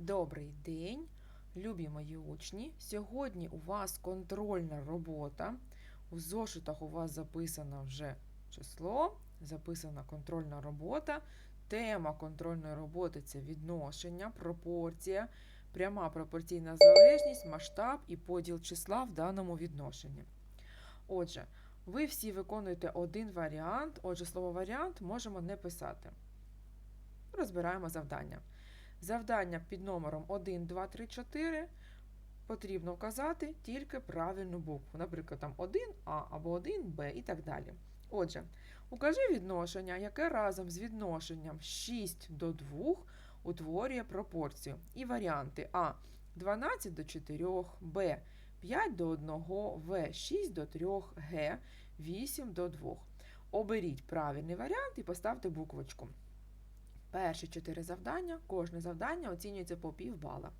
Добрий день, любі мої учні. Сьогодні у вас контрольна робота. У зошитах у вас записано вже число, записана контрольна робота. Тема контрольної роботи це відношення, пропорція, пряма пропорційна залежність, масштаб і поділ числа в даному відношенні. Отже, ви всі виконуєте один варіант. Отже, слово варіант можемо не писати. Розбираємо завдання. Завдання під номером 1, 2, 3, 4 потрібно вказати тільки правильну букву. Наприклад, там 1А або 1Б і так далі. Отже, укажи відношення, яке разом з відношенням 6 до 2 утворює пропорцію. І варіанти А 12 до 4, Б 5 до 1, В 6 до 3, Г 8 до 2. Оберіть правильний варіант і поставте буквочку. Перші чотири завдання, кожне завдання оцінюється по півбала.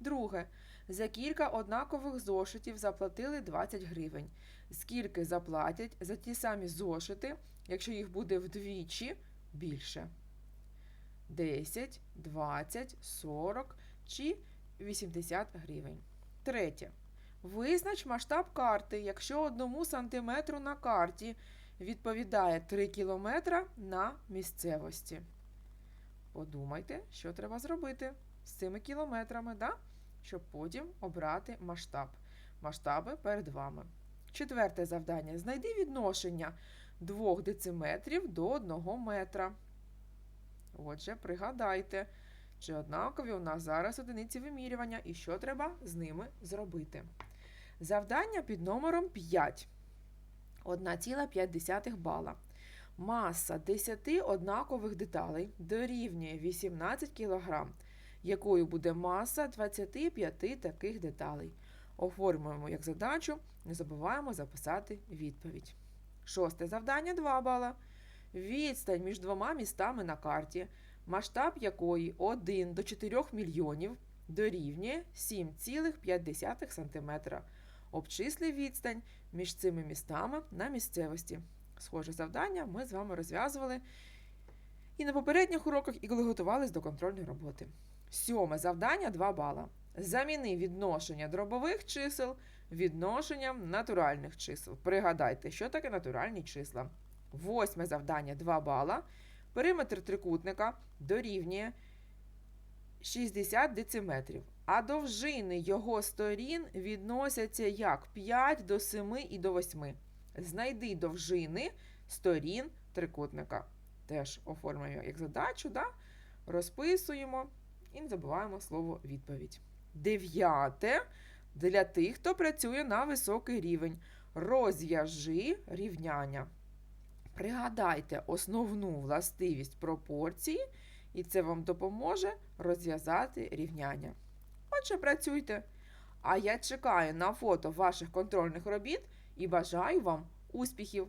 Друге. За кілька однакових зошитів заплатили 20 гривень. Скільки заплатять за ті самі зошити, якщо їх буде вдвічі більше? 10, 20, 40 чи 80 гривень. Третє. Визнач масштаб карти, якщо одному сантиметру на карті відповідає 3 кілометра на місцевості. Подумайте, що треба зробити з цими кілометрами, да? щоб потім обрати масштаб. Масштаби перед вами. Четверте завдання. Знайди відношення 2 дециметрів до 1 метра. Отже, пригадайте, чи однакові у нас зараз одиниці вимірювання і що треба з ними зробити. Завдання під номером 5. 1,5 бала. Маса 10 однакових деталей дорівнює 18 кг, якою буде маса 25 таких деталей. Оформуємо як задачу, не забуваємо записати відповідь. Шосте завдання 2 бала. Відстань між двома містами на карті, масштаб якої 1 до 4 мільйонів дорівнює 7,5 см. Обчисли відстань між цими містами на місцевості. Схоже завдання ми з вами розв'язували і на попередніх уроках, і коли готувались до контрольної роботи. Сьоме завдання 2 бала. Заміни відношення дробових чисел відношенням натуральних чисел. Пригадайте, що таке натуральні числа. Восьме завдання 2 бала. Периметр трикутника дорівнює 60 дециметрів, а довжини його сторін відносяться як 5 до 7 і до 8. Знайди довжини сторін трикутника. Теж оформлюємо як задачу, да? розписуємо і не забуваємо слово відповідь. Дев'яте для тих, хто працює на високий рівень. Розв'яжи рівняння. Пригадайте основну властивість пропорції, і це вам допоможе розв'язати рівняння. Отже, працюйте. А я чекаю на фото ваших контрольних робіт і бажаю вам успіхів!